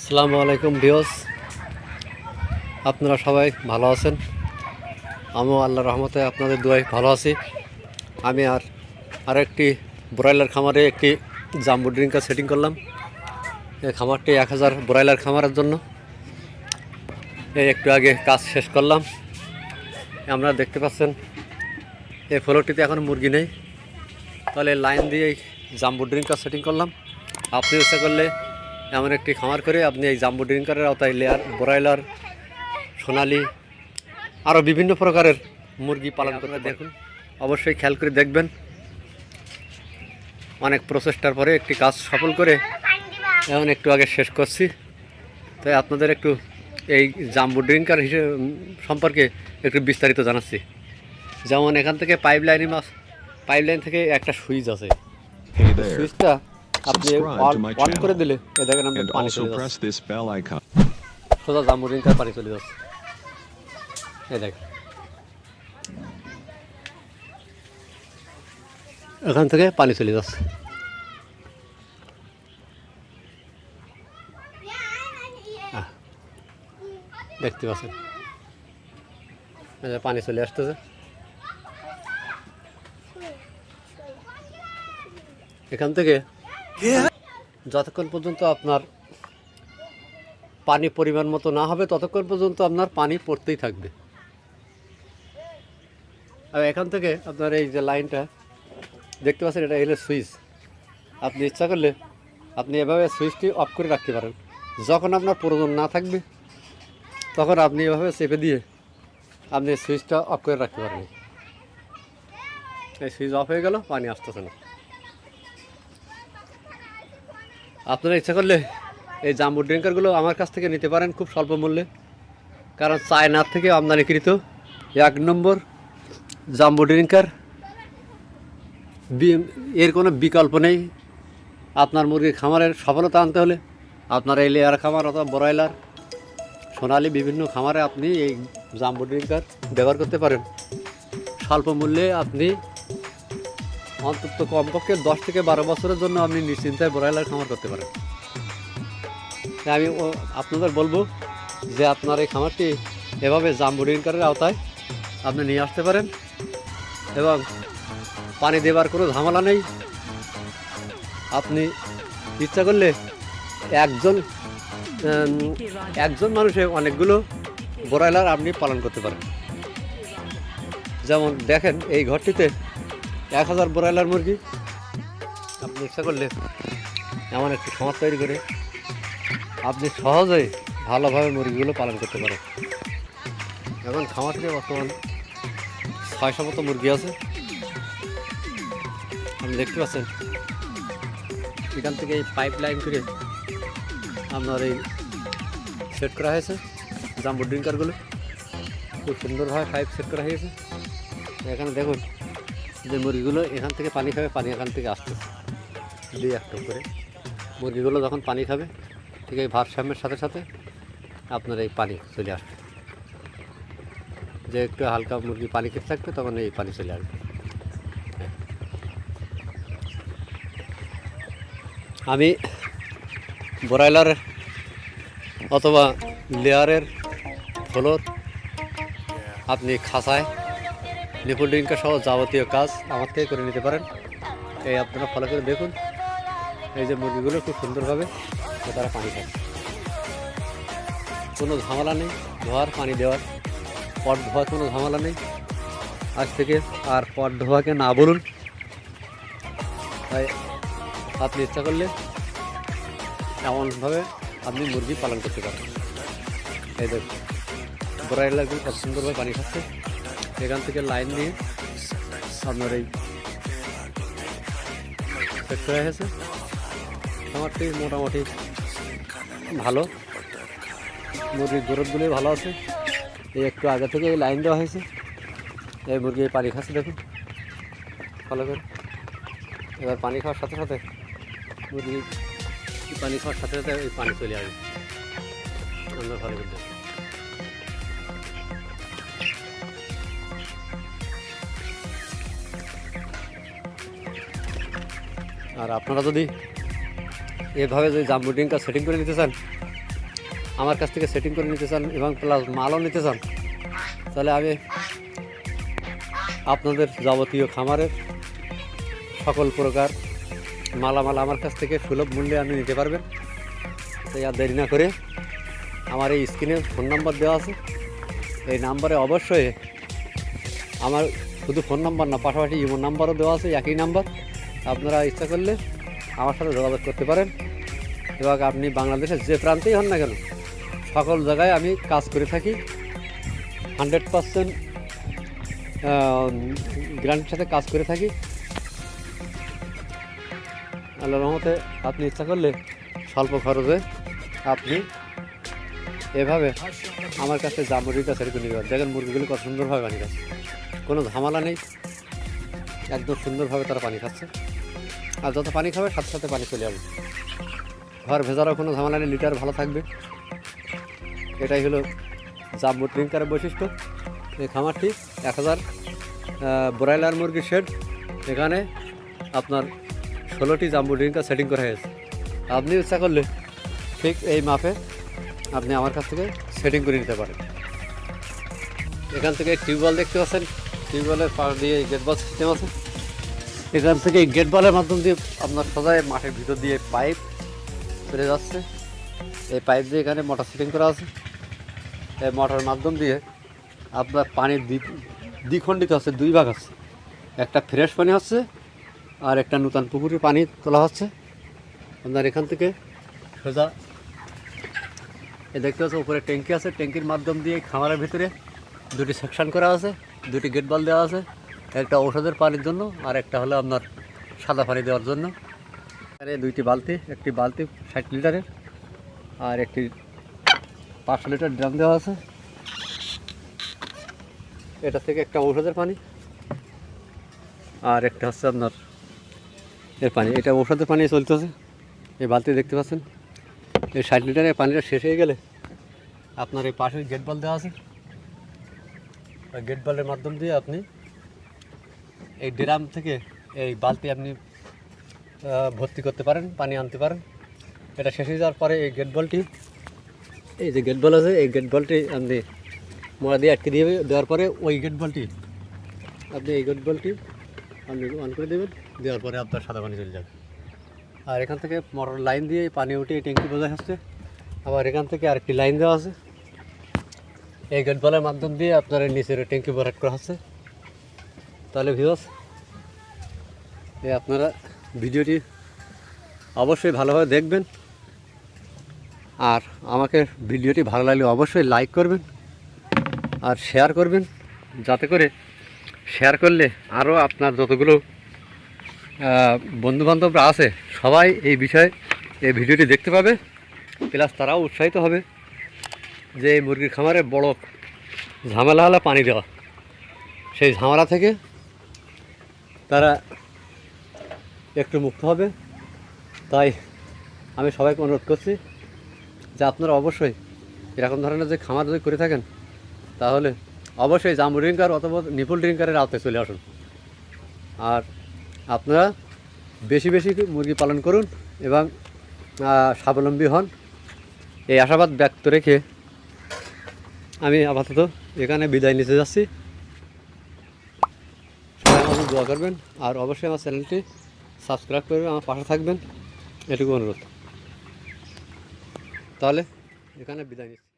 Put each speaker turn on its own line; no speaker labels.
আসসালামু আলাইকুম ভিওস আপনারা সবাই ভালো আছেন? আমিও আল্লাহ রহমতে আপনাদের দুয়াই ভালো আছি। আমি আর আর একটি ব্রয়লার খামারে একটি জাম্বু ড্রিঙ্কার সেটিং করলাম। এই খামারটি এক হাজার ব্রয়লার খামারের জন্য। এই একটু আগে কাজ শেষ করলাম। আপনারা দেখতে পাচ্ছেন, এই ফ্লোরটিতে এখন মুরগি নেই। তাহলে লাইন দিয়ে জাম্বু ড্রিঙ্কার সেটিং করলাম। আপনি ইচ্ছা করলে এমন একটি খামার করে আপনি এই জাম্বু ড্রিঙ্কারের আওতায় লেয়ার ব্রয়লার সোনালি আরও বিভিন্ন প্রকারের মুরগি পালন করে দেখুন অবশ্যই খেয়াল করে দেখবেন। অনেক প্রচেষ্টার পরে একটি কাজ সফল করে এখন একটু আগে শেষ করছি। তাই আপনাদের একটু এই জাম্বু ড্রিঙ্কার হিসেবে সম্পর্কে একটু বিস্তারিত জানাচ্ছি। যেমন এখান থেকে পাইপ লাইনে মাছ পাইপ লাইন থেকে একটা সুইচ আছে। সুইচটা আপনি অন করে দিলে এ দেখেন আপনি পানি চলে যাচ্ছে. সোজা জাম্বু ড্রিঙ্কার পানি চলে যাচ্ছে। এই দেখ। এখান থেকে পানি চলে যাচ্ছে। দেখতে পাচ্ছেন? পানি চলে আসতেছে। এখান থেকে যতক্ষণ পর্যন্ত আপনার পানি পরিমাণ মতো না হবে, ততক্ষণ পর্যন্ত আপনার পানি পড়তেই থাকবে। আর এখান থেকে আপনার এই যে লাইনটা, দেখতে পাচ্ছেন, এটা এলে সুইচ। আপনি ইচ্ছা করলে আপনি এভাবে সুইচটি অফ করে রাখতে পারেন। যখন আপনার প্রয়োজন না থাকবে, তখন আপনি এভাবে চেপে দিয়ে আপনি সুইচটা অফ করে রাখতে পারবেন। এই সুইচ অফ হয়ে গেল, পানি আসতেছে না। আপনারা ইচ্ছা করলে এই জাম্বু ড্রিঙ্কারগুলো আমার কাছ থেকে নিতে পারেন খুব স্বল্প মূল্যে। কারণ চায়নার থেকে আমদানিকৃত এক নম্বর জাম্বু ড্রিঙ্কার। এর কোনো বিকল্প নেই। আপনার মুরগির খামারের সফলতা আনতে হলে আপনার এই লেয়ার খামার অথবা ব্রয়লার, সোনালি বিভিন্ন খামারে আপনি এই জাম্বু ড্রিঙ্কার ব্যবহার করতে পারেন। স্বল্প মূল্যে আপনি অন্তত কমপক্ষে দশ থেকে বারো বছরের জন্য আপনি নিশ্চিন্তায় ব্রয়লার খামার করতে পারেন। আমি আপনাদের বলব যে আপনার এই খামারটি এভাবে জাম্বু ড্রিঙ্কারের আওতায় আপনি নিয়ে আসতে পারেন এবং পানি দেবার কোনো ঝামেলা নেই। আপনি ইচ্ছা করলে একজন একজন মানুষে অনেকগুলো ব্রয়লার আপনি পালন করতে পারেন। যেমন দেখেন এই ঘরটিতে এক হাজার ব্রয়লার মুরগি। আপনি ইচ্ছা করলে এমন একটি খামার তৈরি করে আপনি সহজেই ভালোভাবে মুরগিগুলো পালন করতে পারেন। এখন খামারটিতে বর্তমান ছয়শো মতো মুরগি আছে। আপনি দেখতে পাচ্ছেন, এখান থেকে এই পাইপ লাইন করে আপনার এই সেট করা হয়েছে, জাম্বু ড্রিঙ্কারগুলো। খুব সুন্দরভাবে পাইপ সেট করা হয়েছে। এখানে দেখুন যে মুরগিগুলো এখান থেকে পানি খাবে, পানি এখান থেকে আসতেছে দুই একটা করে। মুরগিগুলো যখন পানি খাবে, ঠিক এই ভারসাম্যের সাথে সাথে আপনার এই পানি চলে আসবে। যে একটু হালকা মুরগি পানি খেতে থাকবে, তখন এই পানি চলে আসবে। হ্যাঁ। আমি ব্রয়লারের অথবা লেয়ারের ফ্লোর আপনি খাসায় নিপুল সহ যাবতীয় কাজ আমার থেকে করে নিতে পারেন। এই আপনারা ফলো করে দেখুন। এই যে মুরগিগুলো খুব সুন্দরভাবে তারা পানি খায়। কোনো ঝামেলা নেই, ধোয়ার পানি দেওয়ার। পট ধোয়ার কোনো ঝামেলা নেই। আজ থেকে আর পট ধোয়াকে না বলুন। তাই আপনি ইচ্ছা করলে এমনভাবে আপনি মুরগি পালন করতে পারেন। এই দেখুন ব্রয়লারগুলো খুব সুন্দরভাবে পানি খাচ্ছে। এখান থেকে লাইন দিয়ে আপনার এই হয়েছে খামারটি মোটামুটি ভালো। মুরগির গ্রোথগুলি ভালো আছে। এই একটু আগে থেকে এই লাইন দেওয়া হয়েছে। এই মুরগি পানি খাচ্ছে, দেখুন। ভালো করে। এবার পানি খাওয়ার সাথে সাথে মুরগি পানি খাওয়ার সাথে সাথে এই পানি চলে আসবে। ভালো করে আর আপনারা যদি এভাবে যদি জাম্বু ড্রিঙ্কার সেটিং করে নিতে চান, আমার কাছ থেকে সেটিং করে নিতে চান এবং প্লাস মালও নিতে চান, তাহলে আমি আপনাদের যাবতীয় খামারের সকল প্রকার মালামাল আমার কাছ থেকে সুলভ মূল্যে আপনি নিতে পারবেন। তাই আর দেরি না করে আমার এই স্ক্রিনে ফোন নাম্বার দেওয়া আছে। এই নাম্বারে অবশ্যই আমার শুধু ফোন নাম্বার না, পাশাপাশি ইমো নাম্বারও দেওয়া আছে, একই নাম্বার আপনারা ইচ্ছা করলে আমার সাথে যোগাযোগ করতে পারেন এবং আপনি বাংলাদেশের যে প্রান্তেই হন না কেন, সকল জায়গায় আমি কাজ করে থাকি। হান্ড্রেড পারসেন্ট গ্রান্টের সাথে কাজ করে থাকি। আল্লাহ রহমতে আপনি ইচ্ছা করলে স্বল্প খরচে আপনি এভাবে আমার কাছে যা মুরগিটা সেটা নিতে দেখেন মুরগিগুলো কত সুন্দরভাবে পানি খাচ্ছে। কোনো ঝামেলা নেই। একদম সুন্দরভাবে তারা পানি খাচ্ছে। আর যত পানি খাবে, সাথে সাথে পানি চলে যাবে ঘর ভেজারও কোনো ঝামেলা নেই, লিটার ভালো থাকবে। এটাই হলো জাম্বু ড্রিঙ্কারের বৈশিষ্ট্য। এই খামারটি এক হাজার ব্রয়লার মুরগির শেড এখানে আপনার ষোলোটি জাম্বু ড্রিঙ্কার সেটিং করা হয়েছে। আপনি ইচ্ছা করলে ঠিক এই মাপে আপনি আমার কাছ থেকে সেটিং করে নিতে পারেন। এখান থেকে টিউবওয়েল দেখতে পাচ্ছেন। টিউবওয়েলের পাশ দিয়ে গেট বল সিস্টেম আছে। এখান থেকে গেট বলের মাধ্যম দিয়ে আপনার সোজায় মাঠের ভিতর দিয়ে পাইপ চলে যাচ্ছে। এই পাইপ দিয়ে এখানে মোটর সেটিং করা আছে। এই মোটরের মাধ্যম দিয়ে আপনার পানির দ্বি- দ্বিখণ্ডিত আছে দুই ভাগ আছে একটা ফ্রেশ পানি হচ্ছে আর একটা নূতন পুকুরের পানি তোলা হচ্ছে। আপনার এখান থেকে সোজা এ দেখতে পাচ্ছেন, উপরে ট্যাঙ্কি আছে। ট্যাঙ্কির মাধ্যম দিয়ে খামারের ভিতরে দুটি সেকশন করা আছে, দুটি গেট বল দেওয়া আছে। একটা ঔষধের পানির জন্য আর একটা হলো আপনার সাদা পানি দেওয়ার জন্য। এখানে দুইটি বালতি, একটি বালতি ষাট লিটারের আর একটি পাঁচশো লিটার ড্রাম দেওয়া আছে। এটা থেকে একটা ঔষধের পানি আর একটা হচ্ছে আপনার এর পানি। এটা ঔষধের পানি চলতেছে। এই বালতি দেখতে পাচ্ছেন। এই ষাট লিটারের পানিটা শেষ হয়ে গেলে আপনার এই পাশে গেট বল দেওয়া আছে। গেট বলের মাধ্যম দিয়ে আপনি এই ড্রাম থেকে এই বালতি আপনি ভর্তি করতে পারেন, পানি আনতে পারেন। এটা শেষ হয়ে যাওয়ার পরে এই গেট বলটি এই যে গেট বল আছে, এই গেট বলটি আপনি মোড়া দিয়ে আটকে দিয়ে দেওয়ার পরে ওই গেট বলটি আপনি এই গেট বলটি আপনি অন করে দেবেন, দেওয়ার পরে আপনার সাদা পানি চলে যাবে। আর এখান থেকে মোটর লাইন দিয়ে পানি উঠে ট্যাঙ্কি বোঝা আসছে আবার এখান থেকে আরেকটি লাইন দেওয়া আছে। এই গেট বলের মাধ্যম দিয়ে আপনার নিচের ট্যাঙ্কি ভরাট করা হচ্ছে। তাহলে ভিউস আপনারা ভিডিওটি অবশ্যই ভালোভাবে দেখবেন। আর আমাকে ভিডিওটি ভালো লাগলে অবশ্যই লাইক করবেন আর শেয়ার করবেন। যাতে করে শেয়ার করলে আরও আপনার যতগুলো বন্ধুবান্ধবরা আছে, সবাই এই বিষয়ে এই ভিডিওটি দেখতে পাবে। প্লাস তারাও উৎসাহিত হবে যে এই মুরগির খামারে বড় ঝামেলা হলে পানি দেওয়া। সেই ঝামেলা থেকে তারা একটু মুক্ত হবে। তাই আমি সবাইকে অনুরোধ করছি যে আপনারা অবশ্যই এরকম ধরনের যে খামার যদি করে থাকেন, তাহলে অবশ্যই জাম্বু ড্রিঙ্কার অথবা নিপুল ড্রিঙ্কারের আওতায় চলে আসুন। আর আপনারা বেশি বেশি মুরগি পালন করুন এবং স্বাবলম্বী হন। এই আশাবাদ ব্যক্ত রেখে আমি আপাতত এখানে বিদায় নিতে যাচ্ছি। দোয়া করবেন। আর অবশ্যই আমার চ্যানেলটি সাবস্ক্রাইব করবেন আমার পাশে থাকবেন। এটুকু অনুরোধ। তাহলে এখানে বিদায় নিচ্ছি।